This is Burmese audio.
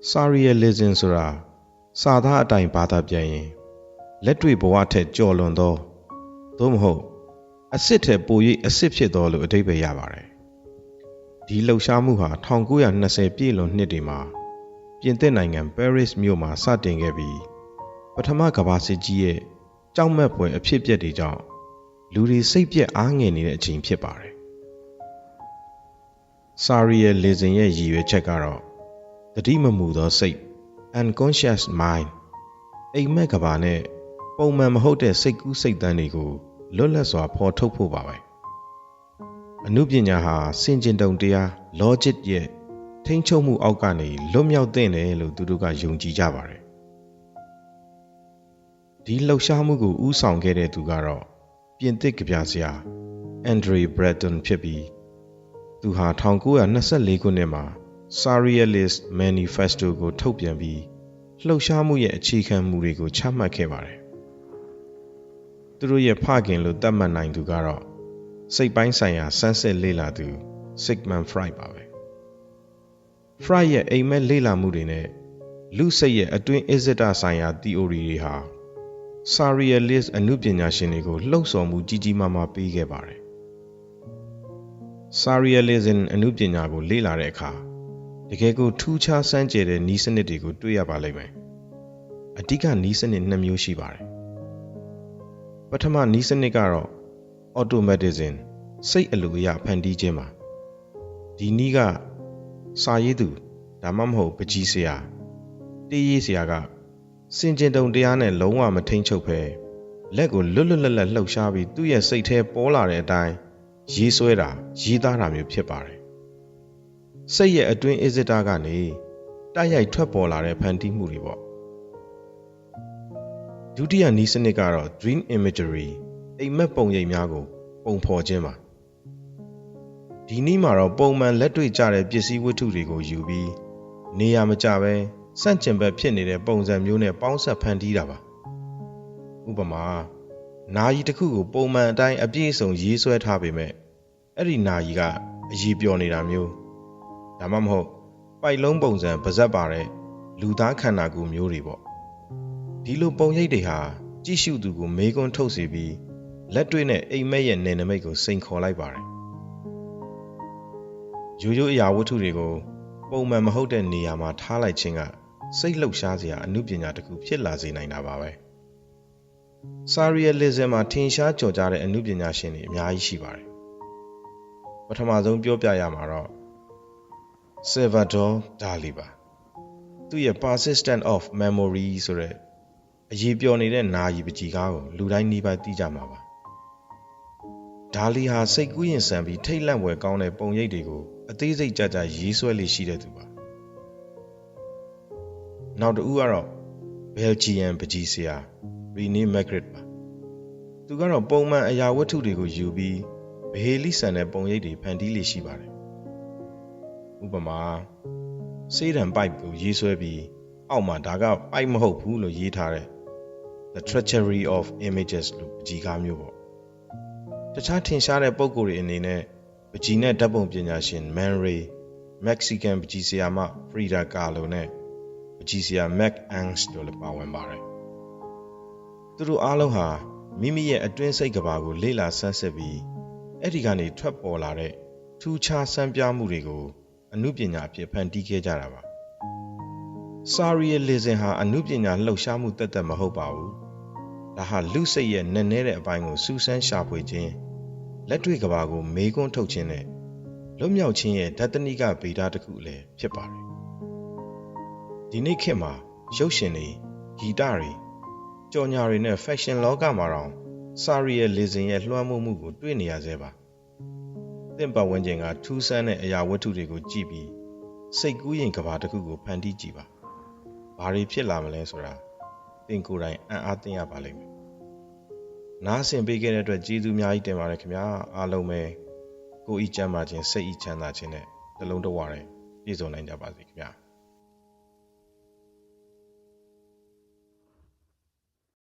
Surrealism ဆိုတာစာသားအတိုင်းဘာသာပြန်ရင်လက်တွေ့ဘဝထက်ကျော်လွန်သောသို့မဟုတ်အစ်စ်ထက်ပို၍အစ်စ်ဖြစ်သောလို့အဓိပ္ပာယ်ရပါတယ်။ဒီလှုပ်ရှားမှုဟာ1920ပြည့်လွန်နှစ်တွေမှာပြင်သစ်နိုင်ငံ Paris မြို့မှာစတင်ခဲ့ပြီးပထမကမ္ဘာစစ်ကြီးရဲ့ကြောက်မက်ဖွယ်အဖြစ်အပျက်တွေကြောင့်လူတွေစိတ်ပြက်အားငယ်နေတဲ့အချိန်ဖြစ်ပါတယ်။ Surrealism ရဲ့ရည်ရွယ်ချက်ကတော့ တတိမမူသောစိတ် unconscious mind အိမ်မက်ကဘာနဲ့ပုံမှန်မဟုတ်တဲ့စိတ်ကူးစိတ်တန်းတွေကိုလွတ်လပ်စွာဖော်ထုတ်ဖို့ပါပဲအမှုပညာဟာစင်ကျင်တုံတရား logic ရဲ့ထိမ့်ချုပ်မှုအောက်ကနေလွတ်မြောက်တဲ့တယ်လို့သူတို့ကယုံကြည်ကြပါတယ်ဒီလှုပ်ရှားမှုကိုဥဆောင်ခဲ့တဲ့သူကတော့ပြင်သစ်ကဗျာဆရာအန်ဒရီဘရက်တန်ဖြစ်ပြီးသူဟာ1924ခုနှစ်မှာ Surrealist Manifesto ကို ထုတ်ပြန်ပြီးလှုပ်ရှားမှုရဲ့အခြေခံမူတွေကိုချမှတ်ခဲ့ပါတယ်။သူတို့ရဲ့ဖခင်လို့သတ်မှတ်နိုင်သူကတော့စိတ်ပိုင်းဆိုင်ရာစမ်းစစ်လေ့လာသူ Sigmund Freud ပါပဲ။ Freud ရဲ့အိမ်မက်လေ့လာမှုတွေနဲ့လူစိတ်ရဲ့အတွင်းအစ္ဆဒဆိုင်ရာ theory တွေဟာ Surrealist အနုပညာရှင်တွေကိုလှုပ်ဆော်မှုကြီးကြီးမားမားပေးခဲ့ပါတယ်။ Surrealism အနုပညာကိုလေ့လာတဲ့အခါ တကယ်ကိုထူးခြားစမ်းကြယ်တဲ့နီးစနစ်တွေကိုတွေ့ရပါလိမ့်မယ်အဓိကနီးစနစ်နှစ်မျိုးရှိပါတယ်ပထမနီးစနစ်ကတော့ automatism စိတ်အလိုအရဖန်တီးခြင်းပါဒီနည်းကစာရေးသူဒါမှမဟုတ်ပကြီးဆရာတေးရေးဆရာကစင်ကျင်တုံတရားနဲ့လုံးဝမထိန်ချုပ်ဖဲလက်ကိုလွတ်လွတ်လပ်လပ်လှုပ်ရှားပြီးသူ့ရဲ့စိတ်ထဲပေါ်လာတဲ့အတိုင်းရေးဆွဲတာရေးသားတာမျိုးဖြစ်ပါတယ် စိတ်ရဲ့အတွင်းအစ္စတာကနေတိုက်ရိုက်ထွက်ပေါ်လာတဲ့ဖန်တီးမှုတွေပေါ့ဒုတိယနည်းစနစ်ကတော့ dream imagery အိမ်မက်ပုံရိပ်များကို ပုံဖော်ခြင်းပါဒီနည်းမှာတော့ပုံမှန်လက်တွေ့ကျတဲ့ပစ္စည်းဝတ္ထုတွေကိုယူပြီးနေရာမကျပဲစန့်ကျင်ဘက်ဖြစ်နေတဲ့ပုံစံမျိုးနဲ့ပေါင်းစပ်ဖန်တီးတာပါဥပမာနာယီတစ်ခုကိုပုံမှန်အတိုင်းအပြည့်အစုံရေးဆွဲထားပေမဲ့အဲ့ဒီနာယီကအည်ပျော်နေတာမျိုး ဒါမှမဟုတ်ပိုက်လုံးပုံစံပါဇက်ပါတဲ့လူသားခန္ဓာကိုယ်မျိုးတွေပေါ့ဒီလိုပုံရိပ်တွေဟာကြည့်ရှုသူကိုမေးခွန်းထုတ်စေပြီးလက်တွေ့နဲ့အိမ်မက်ရဲ့နယ်နိမိတ်ကိုစိန်ခေါ်လိုက်ပါတယ်ရိုးရိုးအရာဝတ္ထုတွေကိုပုံမှန်မဟုတ်တဲ့နေရာမှာထားလိုက်ခြင်းကစိတ်လှုပ်ရှားစရာအမှုပညာတစ်ခုဖြစ်လာစေနိုင်တာပါပဲ။ Surrealism မှာထင်ရှားကြော်ကြားတဲ့အမှုပညာရှင်တွေအများကြီးရှိပါတယ်။ပထမဆုံးပြောပြရမှာတော့ Salvador Dali ပါသူရဲ့ Persistent of Memory ဆိုတဲ့အရေးပြောနေတဲ့နာယီပကြီးကားကိုလူတိုင်းနှီးပါသိကြမှာပါဒါလီဟာစိတ်ကူးရင်ဆန်ပြီးထိတ်လန့်ွယ်ကောင်းတဲ့ပုံရိပ်တွေကိုအသေးစိတ်ကြကြရေးဆွဲလေးရှိတဲ့သူပါနောက်တစ်ဦးကတော့ Belgian ပကြီးဆရာ Rene Magritte ပါသူကတော့ပုံမှန်အရာဝတ္ထုတွေကိုယူပြီးဗဟေလိဆန်တဲ့ပုံရိပ်တွေဖန်တီးလေးရှိပါတယ် ဥပမာစေးတံပိုက်ကိုရေးဆွဲပြီးအောက်မှာဒါကပိုက်မဟုတ်ဘူးလို့ရေးထားတဲ့ The Treachery of Images လို့ပကြီးကားမျိုးပေါ့တခြားထင်ရှားတဲ့ပုံကိုယ်တွေအနေနဲ့ပကြီးနဲ့ဓာတ်ပုံပညာရှင် Man Ray Mexican ပကြီးဆရာမ Frida Kahlo နဲ့ပကြီးဆရာ Mac Angst တို့လည်းပါဝင်ပါတယ်သူတို့အားလုံးဟာမိမိရဲ့အတွင်းစိတ်ကဘာကိုလေ့လာဆန်းစစ်ပြီးအဲ့ဒီကနေထွက်ပေါ်လာတဲ့ထူးခြားစမ်းပြမှုတွေကို အမှုပညာအဖြစ်ဖန်တီးခဲ့ကြတာပါ။ Surrealism ဟာအမှုပညာလှုပ်ရှားမှုတက်တက်မဟုတ်ပါဘူး။ဒါဟာလူစိတ်ရဲ့နက်နဲတဲ့အပိုင်းကိုစူးစမ်းရှာဖွေခြင်းလက်တွေ့ကဘာကိုမေးခွန်းထုတ်ခြင်းနဲ့လွတ်မြောက်ခြင်းရဲ့ဓာတနိကဗေဒတစ်ခုလည်းဖြစ်ပါတယ်။ဒီနေ့ခေတ်မှာရုပ်ရှင်တွေဂီတတွေကြော်ညာတွေနဲ့ fashion လောကမှာတော့ Surrealism ရဲ့လွှမ်းမိုးမှုကိုတွေ့နေရသေးပါ။ သင့်ပတ်ဝန်းကျင်ကထူးဆန်းတဲ့အရာဝတ္ထုတွေကိုကြည့်ပြီးစိတ်ကူးရင်ကဘာတစ်ခုကိုဖန်တီးကြည့်ပါ။ဘာတွေဖြစ်လာမလဲဆိုတာသင်ကိုယ်တိုင်အံ့အားသင့်ရပါလိမ့်မယ်။နားဆင်ပေးခဲ့တဲ့အတွက်ကျေးဇူးအများကြီးတင်ပါတယ်ခင်ဗျာ။အားလုံးပဲကိုယ်ဤချမ်းသာခြင်းစိတ်ဤချမ်းသာခြင်းနဲ့တလုံးတဝရပြည့်စုံနိုင်ကြပါစေခင်ဗျာ။